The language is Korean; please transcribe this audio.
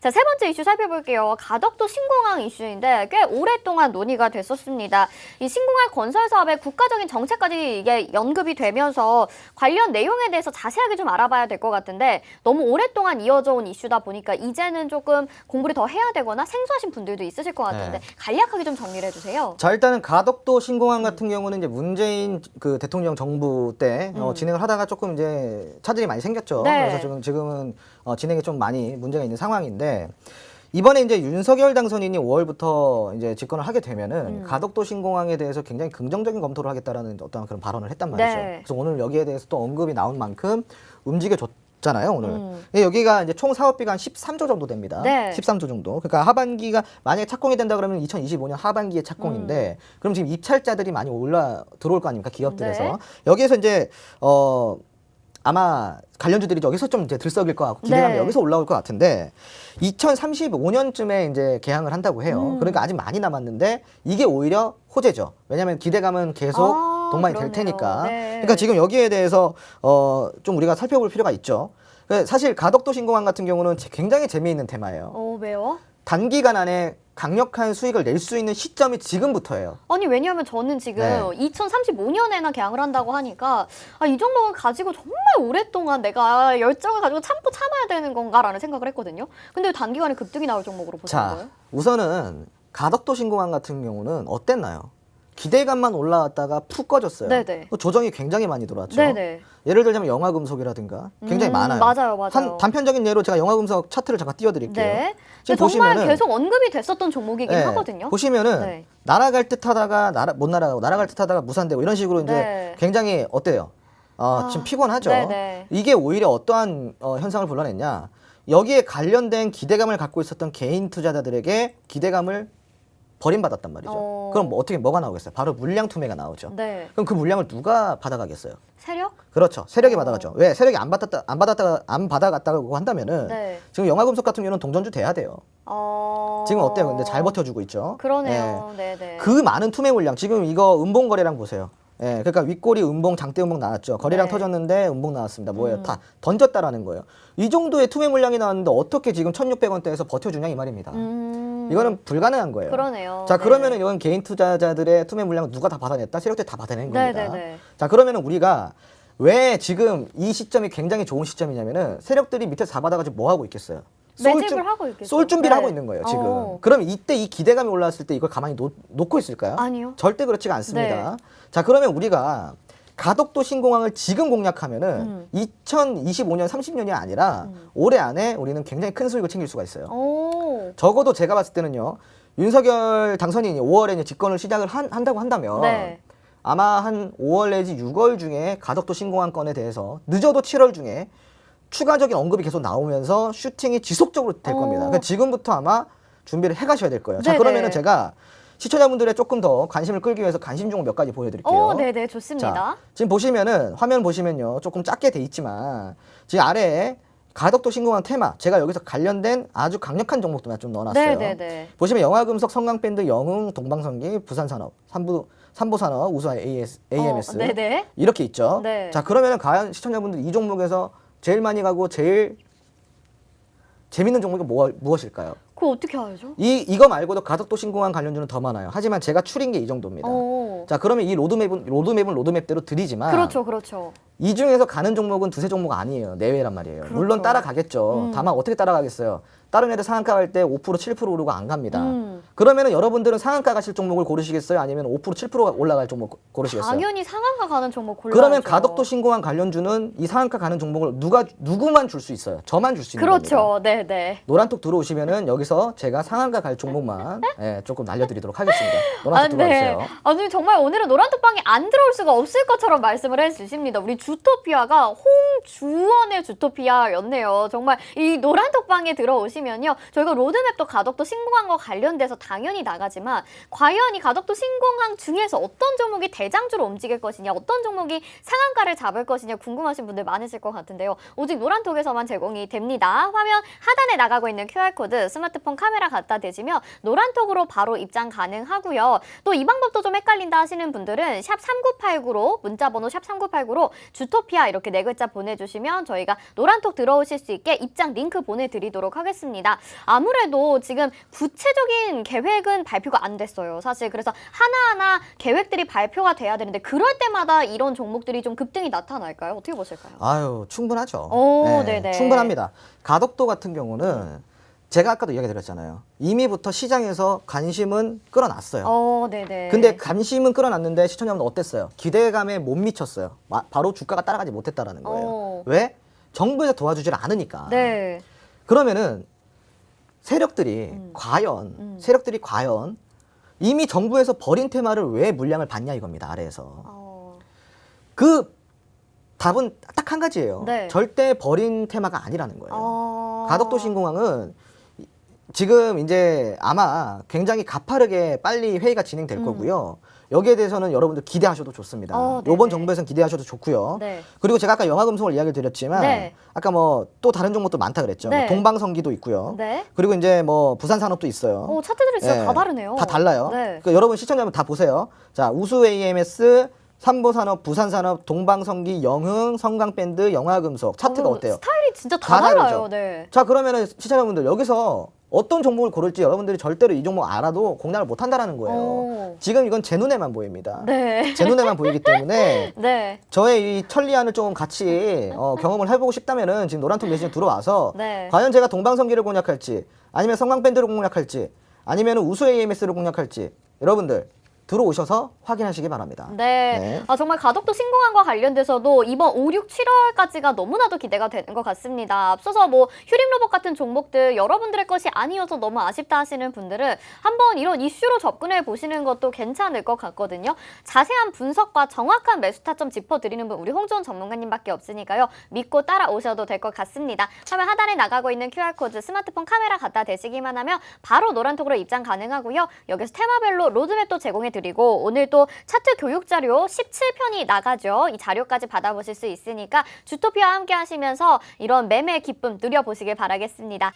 자, 세 번째 이슈 살펴볼게요. 가덕도 신공항 이슈인데 꽤 오랫동안 논의가 됐었습니다. 이 신공항 건설 사업의 국가적인 정책까지 이게 연급이 되면서 관련 내용에 대해서 자세하게 좀 알아봐야 될 것 같은데 너무 오랫동안 이어져 온 이슈다 보니까 이제는 조금 공부를 더 해야 되거나 생소하신 분들도 있으실 것 같은데 네. 간략하게 좀 정리를 해주세요. 자 일단은 가덕도 신공항 같은 경우는 이제 문재인 그 대통령 정부 때 어, 음. 진행을 하다가 조금 이제 차질이 많이 생겼죠. 네. 그래서 지금 지금은 어, 진행에 좀 많이 문제가 있는 상황인데 이번에 이제 윤석열 당선인이 5월부터 이제 집권을 하게 되면은 음. 가덕도 신공항에 대해서 굉장히 긍정적인 검토를 하겠다라는 어떤 그런 발언을 했단 말이죠. 네. 그래서 오늘 여기에 대해서 또 언급이 나온 만큼 움직여 줬잖아요, 오늘. 음. 예, 여기가 이제 총 사업비가 한 13조 정도 됩니다. 네. 13조 정도. 그러니까 하반기가 만약에 착공이 된다 그러면 2025년 하반기에 착공인데 그럼 지금 입찰자들이 많이 올라 들어올 거 아닙니까 기업들에서 네. 여기에서 이제 어 아마 관련주들이 여기서 좀 이제 들썩일 것 같고 기대감이 네. 여기서 올라올 것 같은데 2035년쯤에 이제 개항을 한다고 해요. 음. 그러니까 아직 많이 남았는데 이게 오히려 호재죠. 왜냐하면 기대감은 계속 아, 동반이 될 그러네요. 테니까. 네. 그러니까 지금 여기에 대해서 어 좀 우리가 살펴볼 필요가 있죠. 그 사실 가덕도 신공항 같은 경우는 굉장히 재미있는 테마예요. 어, 왜요? 단기간 안에 강력한 수익을 낼 수 있는 시점이 지금부터예요. 아니 왜냐하면 저는 지금 네. 2035년에나 개항을 한다고 하니까 아, 이 정도는 가지고 정말 오랫동안 내가 열정을 가지고 참고 참아야 되는 건가라는 생각을 했거든요. 근데 왜 단기간에 급등이 나올 종목으로 보시는 자, 거예요? 우선은 가덕도 신공항 같은 경우는 어땠나요? 기대감만 올라왔다가 푹 꺼졌어요. 네네. 그 조정이 굉장히 많이 들어왔죠. 네네. 예를 들자면 영화 금속이라든가 굉장히 음, 많아요. 맞아요, 맞아요. 한 단편적인 예로 제가 영화 금속 차트를 잠깐 띄워드릴게요. 네. 지금 근데 정말 보시면은- 계속 언급이 됐었던 종목이긴 네, 하거든요. 보시면은 네. 날아갈 듯하다가 날아, 못 날아가고 날아갈 듯하다가 무산되고 이런 식으로 이제 네. 굉장히 어때요? 어, 아, 지금 피곤하죠. 네네. 이게 오히려 어떠한 어, 현상을 불러냈냐? 여기에 관련된 기대감을 갖고 있었던 개인 투자자들에게 기대감을 버림받았단 말이죠. 어. 그럼 뭐 어떻게 뭐가 나오겠어요? 바로 물량 투매가 나오죠. 네. 그럼 그 물량을 누가 받아가겠어요? 세력? 그렇죠. 세력이 어. 받아가죠. 왜? 세력이 안 받았다, 안 받았다, 안 받아갔다고 한다면은 네. 지금 영화금속 같은 경우는 동전주 돼야 돼요. 어... 지금 어때요? 근데 잘 버텨주고 있죠. 그러네요. 네네. 그 많은 투매 물량 지금 이거 음봉 거래량 보세요. 예, 그러니까 윗꼬리 음봉, 장대 음봉 나왔죠. 거래량 네. 터졌는데 음봉 나왔습니다. 뭐예요? 음. 다 던졌다라는 거예요. 이 정도의 투매 물량이 나왔는데 어떻게 지금 1,600원대에서 버텨주냐 이 말입니다. 음... 이거는 불가능한 거예요. 그러네요. 자 네. 그러면은 이건 개인 투자자들의 투매 물량을 누가 다 받아냈다? 세력들이 다 받아낸 겁니다. 네네네. 자 그러면은 우리가 왜 지금 이 시점이 굉장히 좋은 시점이냐면은 세력들이 밑에서 다 받아가지고 뭐 하고 있겠어요? 쏠 매집을 준- 하고 있겠죠. 쏠 준비를 네. 하고 있는 거예요 지금. 어. 그럼 이때 이 기대감이 올라왔을 때 이걸 가만히 놓, 놓고 있을까요? 아니요. 절대 그렇지가 않습니다. 네. 자 그러면 우리가 가덕도 신공항을 지금 공략하면은 음. 2025년 30년이 아니라 음. 올해 안에 우리는 굉장히 큰 수익을 챙길 수가 있어요. 오. 적어도 제가 봤을 때는요. 윤석열 당선인이 5월에 이제 집권을 시작을 한, 한다고 한다면 네. 아마 한 5월 내지 6월 중에 가덕도 신공항 건에 대해서 늦어도 7월 중에 추가적인 언급이 계속 나오면서 슈팅이 지속적으로 될 어. 겁니다. 그러니까 지금부터 아마 준비를 해 가셔야 될 거예요. 자, 네네. 그러면은 제가 시청자분들의 조금 더 관심을 끌기 위해서 관심 종목 몇 가지 보여드릴게요. 오, 네네, 좋습니다. 자, 지금 보시면은 화면 보시면요 조금 작게 돼 있지만 지금 아래에 가덕도 신공항 테마 제가 여기서 관련된 아주 강력한 종목들만 좀 넣어놨어요. 네네네. 보시면 영화금속, 성강밴드, 영흥, 동방성기, 부산산업, 삼부 삼보산업, 우수 AS, AMS 어, 네네. 이렇게 있죠. 네. 자 그러면은 과연 시청자분들 이 종목에서 제일 많이 가고 제일 재밌는 종목이 뭐, 무엇일까요? 그거 어떻게 알죠? 이 이거 말고도 가덕도 신공항 관련주는 더 많아요. 하지만 제가 추린 게 이 정도입니다. 오. 자 그러면 이 로드맵은 로드맵은 로드맵대로 드리지만 그렇죠, 그렇죠. 이 중에서 가는 종목은 두세 종목 아니에요. 내외란 말이에요. 그렇죠. 물론 따라가겠죠. 음. 다만 어떻게 따라가겠어요? 다른 애들 상한가 갈 때 5% 7% 오르고 안 갑니다. 음. 그러면은 여러분들은 상한가 가실 종목을 고르시겠어요? 아니면 5% 7%가 올라갈 종목 고르시겠어요? 당연히 상한가 가는 종목 골라야죠. 그러면 가덕도 신공항 관련주는 이 상한가 가는 종목을 누가 누구만 줄 수 있어요? 저만 줄 수 있는 겁니다. 그렇죠, 네네. 노란톡 들어오시면은 여기서 제가 상한가 갈 종목만 예, 조금 날려드리도록 하겠습니다. 노란톡 네. 들어와주세요. 아니 정말 오늘은 노란톡방에 안 들어올 수가 없을 것처럼 말씀을 해주십니다. 우리 주 토피아가 홍 주원의 주토피아였네요. 정말 이 노란 톡방에 들어오시면요. 저희가 로드맵도 가덕도 신공항과 관련돼서 당연히 나가지만 과연 이 가덕도 신공항 중에서 어떤 종목이 대장주로 움직일 것이냐, 어떤 종목이 상한가를 잡을 것이냐 궁금하신 분들 많으실 것 같은데요. 오직 노란 톡에서만 제공이 됩니다. 화면 하단에 나가고 있는 QR코드 스마트폰 카메라 갖다 대시면 노란 톡으로 바로 입장 가능하고요. 또 이 방법도 좀 헷갈린다 하시는 분들은 샵 3989로 문자 번호 샵 3989로 주토피아 이렇게 네 글자 보내 주시면 저희가 노란톡 들어오실 수 있게 입장 링크 보내드리도록 하겠습니다. 아무래도 지금 구체적인 계획은 발표가 안 됐어요. 사실 그래서 하나하나 계획들이 발표가 돼야 되는데 그럴 때마다 이런 종목들이 좀 급등이 나타날까요? 어떻게 보실까요? 아유 충분하죠. 오, 네네. 충분합니다. 가덕도 같은 경우는 제가 아까도 이야기 드렸잖아요. 이미부터 시장에서 관심은 끌어놨어요. 어, 네네. 근데 관심은 끌어놨는데 시청자분들 어땠어요? 기대감에 못 미쳤어요. 마- 바로 주가가 따라가지 못했다라는 거예요. 어. 왜? 정부에서 도와주질 않으니까. 네. 그러면은 세력들이 음. 과연 음. 세력들이 과연 이미 정부에서 버린 테마를 왜 물량을 받냐 이겁니다 아래에서 어, 그 답은 딱 한 가지예요. 네. 절대 버린 테마가 아니라는 거예요. 어. 가덕도 신공항은 지금 이제 아마 굉장히 가파르게 빨리 회의가 진행될 음. 거고요. 여기에 대해서는 여러분들 기대하셔도 좋습니다. 어, 요번 네네. 정부에서는 기대하셔도 좋고요. 네. 그리고 제가 아까 영화금속을 이야기 드렸지만 네. 아까 뭐 또 다른 종목도 많다 그랬죠. 네. 뭐 동방성기도 있고요. 네. 그리고 이제 뭐 부산산업도 있어요. 오, 차트들이 진짜 예, 다 다르네요. 다 달라요. 네. 그러니까 여러분 시청자분 다 보세요. 자, 우수 AMS, 삼보산업, 부산산업, 동방성기, 영흥, 성강밴드, 영화금속 차트가 어, 어때요? 스타일이 진짜 다, 다 달라요. 다르죠? 네. 자, 그러면은 시청자분들 여기서 어떤 종목을 고를지 여러분들이 절대로 이 종목 알아도 공략을 못 한다라는 거예요. 오. 지금 이건 제 눈에만 보입니다. 네. 제 눈에만 보이기 때문에 네. 저의 이 천리안을 좀 같이 어, 경험을 해보고 싶다면은 지금 노란통 메시지 들어와서 네. 과연 제가 동방성기를 공략할지 아니면 성광밴드를 공략할지 아니면 우수 AMS를 공략할지 여러분들 들어오셔서 확인하시기 바랍니다. 네. 네. 아, 정말 가덕도 신공항과 관련돼서도 이번 5, 6, 7월까지가 너무나도 기대가 되는 것 같습니다. 앞서서 뭐 휴림 로봇 같은 종목들 여러분들의 것이 아니어서 너무 아쉽다 하시는 분들은 한번 이런 이슈로 접근해 보시는 것도 괜찮을 것 같거든요. 자세한 분석과 정확한 매수 타점 짚어드리는 분 우리 홍준 전문가님밖에 없으니까요. 믿고 따라오셔도 될 것 같습니다. 화면 하단에 나가고 있는 QR코드 스마트폰 카메라 갖다 대시기만 하면 바로 노란톡으로 입장 가능하고요. 여기서 테마별로 로드맵도 제공해 드 리고 오늘 또 차트 교육 자료 17편이 나가죠. 이 자료까지 받아보실 수 있으니까 주토피아와 함께 하시면서 이런 매매 기쁨 누려보시길 바라겠습니다.